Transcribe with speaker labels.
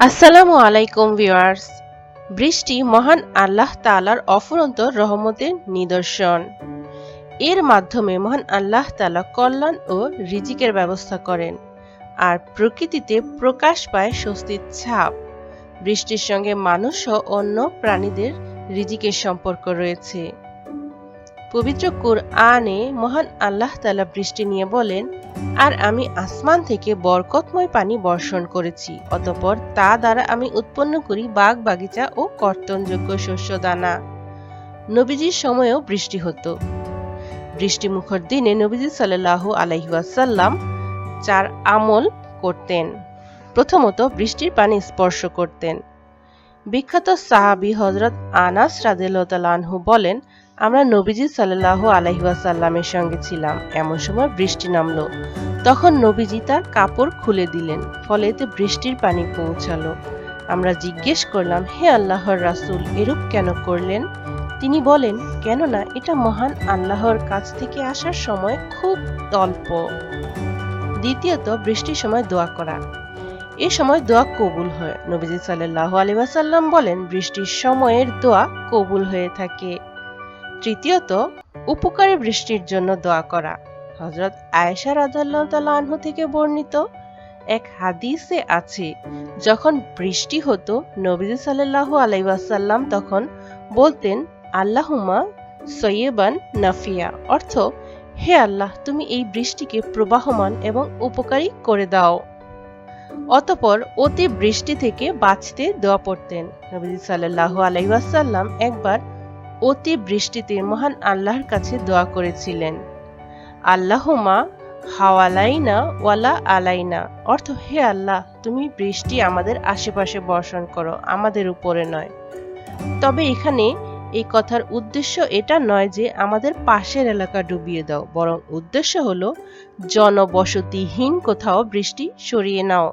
Speaker 1: আসসালামু আলাইকুম ভিউয়ার্স। বৃষ্টি মহান আল্লাহ তালার অফুরন্ত রহমতের নিদর্শন। এর মাধ্যমে মহান আল্লাহ তাআলা কল্যাণ ও রিজিকের ব্যবস্থা করেন। আর প্রকৃতিতে প্রকাশ পায় স্বস্তির ছাপ। বৃষ্টির সঙ্গে মানুষ ও অন্য প্রাণীদের রিজিকের সম্পর্ক রয়েছে। পবিত্র কুরআনে মহান আল্লাহ তাআলা বৃষ্টি নিয়ে বলেন, আর আমি আসমান থেকে বরকতময় পানি বর্ষণ করেছি, অতপর তা দ্বারা আমি উৎপন্ন করি বাগ বাগিচা ও কর্তনযোগ্য শস্য দানা নবীজির সময়েও বৃষ্টি হতো। বৃষ্টি মুখর দিনে নবীজি সাল্লাহ আলাইহাসাল্লাম চার আমল করতেন। প্রথমত বৃষ্টির পানি স্পর্শ করতেন। বিখ্যাত সাহাবি হজরত আনাস রাদিল্লাহু বলেন, আমরা নবীজি সাল্লাহ আলহিহাসাল্লামের সঙ্গে ছিলাম। এমন সময় বৃষ্টি নামলো। তখন নবীজি তার কাপড় খুলে দিলেন। ফলে এতে বৃষ্টির পানি পৌঁছালো। আমরা জিজ্ঞেস করলাম, হে আল্লাহর রাসূল, এরূপ কেন করলেন? তিনি বলেন, কেননা এটা মহান আল্লাহর কাছ থেকে আসার সময় খুব অল্প। দ্বিতীয়ত, বৃষ্টির সময় দোয়া করা। এ সময় দোয়া কবুল হয়। নবীজি সাল্লাহ আলিবাসাল্লাম বলেন, বৃষ্টির সময়ের দোয়া কবুল হয়ে থাকে। তৃতীয়ত, উপকারী বৃষ্টির জন্য দোয়া করা। হজরত আয়েশা রাজু থেকে বর্ণিত এক হাদিসে আছে, যখন বৃষ্টি হতো, নবীজি সাল্লাহ আলাইসাল্লাম তখন বলতেন আল্লাহুমা সৈয়বান নাফিয়া। অর্থ, হে আল্লাহ, তুমি এই বৃষ্টিকে প্রবাহমান এবং উপকারী করে দাও। অতপর অতি বৃষ্টি থেকে বাঁচতে দোয়া পড়তেন। নবীজি সাল্লাহ আলাইসাল্লাম একবার অতি বৃষ্টিতে মহান আল্লাহর কাছে দোয়া করেছিলেন। আল্লাহমা হাওয়ালাইনা ওয়ালা আলাইনা। অর্থ, হে আল্লাহ, তুমি বৃষ্টি আমাদের আশেপাশে বর্ষণ করো, আমাদের উপরে নয়। তবে এখানে এই কথার উদ্দেশ্য এটা নয় যে আমাদের পাশের এলাকা ডুবিয়ে দাও। বরং উদ্দেশ্য হলো, জনবসতিহীন কোথাও বৃষ্টি সরিয়ে নাও।